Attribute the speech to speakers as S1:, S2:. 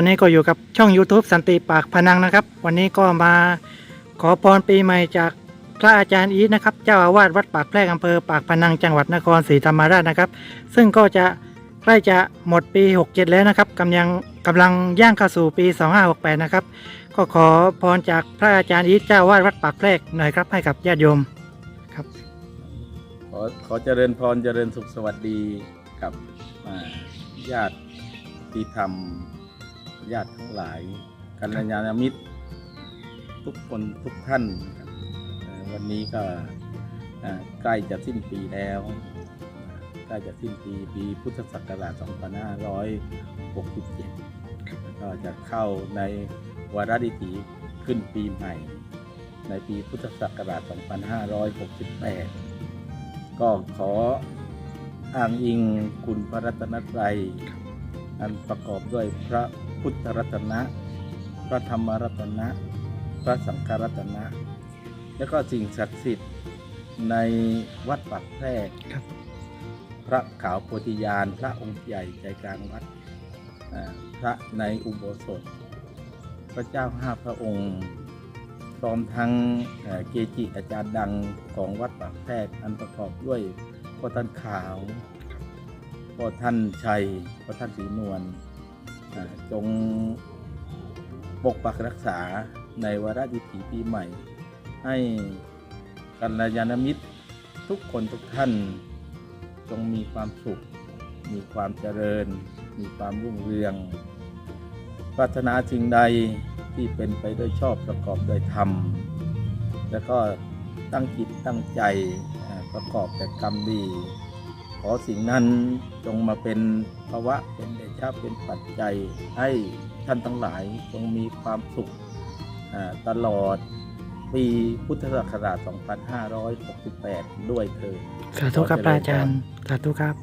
S1: ตอนนี้ก็อยู่กับช่อง YouTube สันติปากพนังนะครับ วันนี้ก็มาขอพรปีใหม่จากพระอาจารย์อีทนะครับ เจ้าอาวาสวัดปากแพรกอำเภอปากพนังจังหวัดนครศรีธรรมราชนะครับ ซึ่งก็จะใกล้จะหมดปี 67 แล้วนะครับกำลังกำลังย่างเข้าสู่ปี 2568 นะครับ ก็ขอพรจากพระอาจารย์อีทเจ้าอาวาสวัดปากแพรกหน่อยครับให้กับญาติโยมครับ
S2: ขอขอเจริญพรเจริญสุขสวัสดีกับญาติที่ทำ ญาติทั้งหลายกัลยาณมิตร ทุกคนทุกท่าน วันนี้ก็ใกล้จะสิ้นปีแล้วใกล้จะสิ้นปีปีพุทธศักราช 2567 ก็จะเข้าในวาระดิถีขึ้นปีใหม่ ในปีพุทธศักราช 2568 ก็ขออ้างอิงคุณพระรัตนตรัยอันประกอบด้วยพระ พุทธรัตนะ พระธรรมรัตนะ พระสังฆรัตนะ และก็สิ่งศักดิ์สิทธิ์ในวัดปักแพรก
S1: ครับ
S2: พระขาวโพธิญาณ พระองค์ใหญ่ใจกลางวัดอ่าพระในอุโบสถ พระเจ้าห้าพระองค์พร้อมทั้งเอ่อเกจิอาจารย์ดังของวัดปากแพรกอันประกอบด้วยพ่อท่านขาวพ่อท่านชัยพ่อท่านศรีนวลอ่า จงปกปักรักษาในวาระดิถีปีใหม่ ให้กัลยาณมิตรทุกคนทุกท่าน จงมีความสุข มีความเจริญ มีความรุ่งเรือง ปรารถนาสิ่งใดที่เป็นไปด้วยชอบประกอบด้วยธรรม แล้วก็ตั้งจิตตั้งใจประกอบแต่กรรมดี ขอสิ่งนั้นจงมาเป็นภาวะเป็นเดชะเป็นปัจจัยให้ท่านทั้งหลายจงมีความสุขอ่าตลอดปีพุทธศักราช 2568 ด้วยเถิด
S1: สาธุครับพระอาจารย์ สาธุครับ